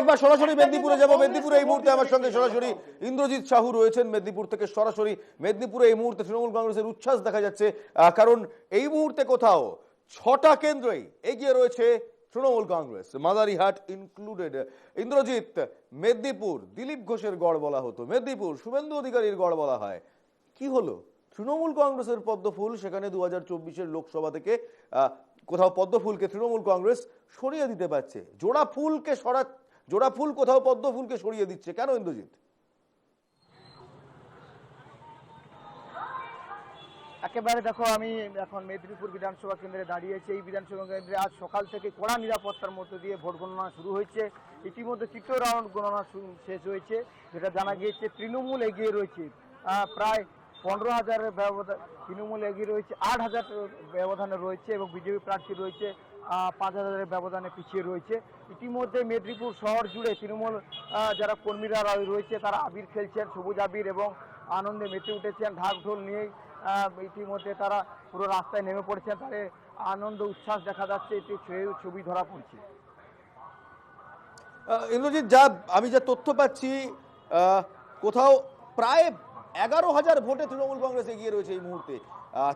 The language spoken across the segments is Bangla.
একবার সরাসরি মেদিনীপুরে যাব। মেদিনীপুরে এই মুহূর্তে আমার সঙ্গে সরাসরি ইন্দ্রজিৎ সাহু রয়েছেন মেদিনীপুর থেকে সরাসরি। মেদিনীপুরে এই মুহূর্তে তৃণমূল কংগ্রেসের উচ্ছ্বাস দেখা যাচ্ছে। কারণ এই মুহূর্তে কোথাও ছটা কেন্দ্রেই এগিয়ে রয়েছে তৃণমূল কংগ্রেস। মাদারিহাট ইনক্লুডেড ইন্দ্রজিৎ মেদিনীপুর দিলীপ ঘোষের গড় বলা হতো। মেদিনীপুর শুভেন্দু অধিকারীর গড় বলা হয়। কি হলো? তৃণমূল কংগ্রেসের পদ্মফুল সেখানে দু হাজার চব্বিশের লোকসভা থেকে আহ, কোথাও পদ্মফুলকে তৃণমূল কংগ্রেস সরিয়ে দিতে পারছে। জোড়া ফুলকে সরা জোড়া ফুল কোথাও পদ্মফুলকে সরিয়ে দিচ্ছে। কেন ইন্দ্রজিৎ? একেবারে দেখো, আমি এখন মেদিনীপুর বিধানসভা কেন্দ্রে দাঁড়িয়েছি এই বিধানসভা কেন্দ্রে আজ সকাল থেকে কড়া নিরাপত্তার মধ্য দিয়ে ভোট গণনা শুরু হয়েছে। ইতিমধ্যে তৃতীয় রাউন্ড গণনা শেষ হয়েছে, যেটা জানা গিয়েছে তৃণমূল এগিয়ে রয়েছে। প্রায় পনেরো হাজারের ব্যবধান তৃণমূল এগিয়ে রয়েছে, আট হাজার ব্যবধানে রয়েছে এবং বিজেপি প্রার্থী রয়েছে। পাঁচ হাজারের ব্যবধানে পিছিয়ে রয়েছে। ইতিমধ্যে মেদিনীপুর শহর জুড়ে তৃণমূল যারা কর্মীরা রয়েছে, তারা আবির খেলছেন, সবুজ আবির এবং আনন্দে মেতে উঠেছেন ঢাক ঢোল নিয়েই ইতিমধ্যে তারা পুরো রাস্তায় নেমে পড়েছেন। তাদের আনন্দ, উচ্ছ্বাস দেখা যাচ্ছে এটি ছবি- ধরা পড়ছে। ইন্দ্রজিৎ, যা, আমি যা তথ্য পাচ্ছি কোথাও প্রায় এগারো হাজার ভোটে তৃণমূল কংগ্রেস এগিয়ে রয়েছে এই মুহূর্তে।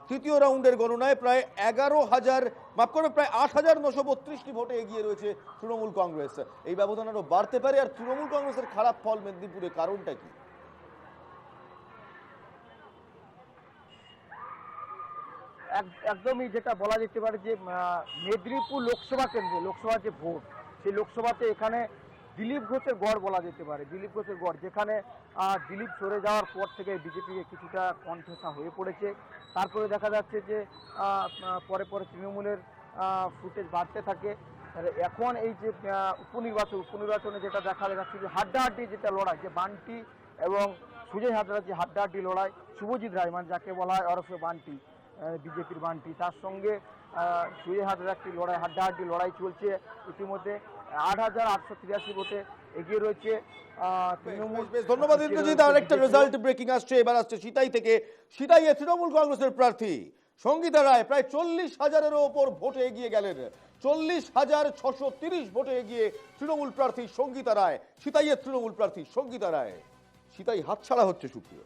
তৃতীয় রাউন্ডের গণনায় প্রায় এগারো হাজার, মাফ করবে প্রায় আট হাজার নশো বত্রিশটি ভোটে এগিয়ে রয়েছে তৃণমূল কংগ্রেস। এই ব্যবধান আরও বাড়তে পারে, আর তৃণমূল কংগ্রেসের খারাপ ফল মেদিনীপুরে কারণটা কি? এক- একদমই যেটা বলা যেতে পারে যে মেদিনীপুর লোকসভা কেন্দ্রে লোকসভা যে ভোট, সেই লোকসভাতে এখানে দিলীপ ঘোষের গড় বলা যেতে পারে। দিলীপ ঘোষের গড় যেখানে দিলীপ সরে যাওয়ার পর থেকে বিজেপি কিছুটা কণ্ঠসা হয়ে পড়েছে। তারপরে দেখা যাচ্ছে যে পরে পরে তৃণমূলের ফুটেজ বাড়তে থাকে। এখন এই যে উপনির্বাচন, উপনির্বাচনে যেটা দেখা যাচ্ছে যে হাড্ডাহাড্ডি যেটা লড়াই, যে বান্টি এবং সুজয় হাজরা যে হাড্ডাহাড্ডি লড়াই, শুভজিৎ রায় মানে যাকে বলা হয় অরফে বান্টি বিজেপির বান্টি, তার সঙ্গে সুজয় হাজরা একটি লড়াই, হাড্ডাহাড্ডি লড়াই চলছে ইতিমধ্যে। আট হাজার আটশো তিরাশি ভোটে এগিয়ে রয়েছে ধন্যবাদ ইন্দ্রজিৎ। আর একটা রেজাল্ট ব্রেকিং আসছে এবার আসছে সিতাই থেকে। সিতাইয়ে তৃণমূল কংগ্রেসের প্রার্থী সঙ্গীতা রায় প্রায় চল্লিশ হাজারেরও ওপর ভোটে এগিয়ে গেলেন। চল্লিশ হাজার ছশো তিরিশ ভোটে এগিয়ে তৃণমূল প্রার্থী সঙ্গীতা রায় সিতাইয়ের তৃণমূল প্রার্থী সঙ্গীতা রায়। সিতাই হাতছাড়া হচ্ছে সুপ্রিয়।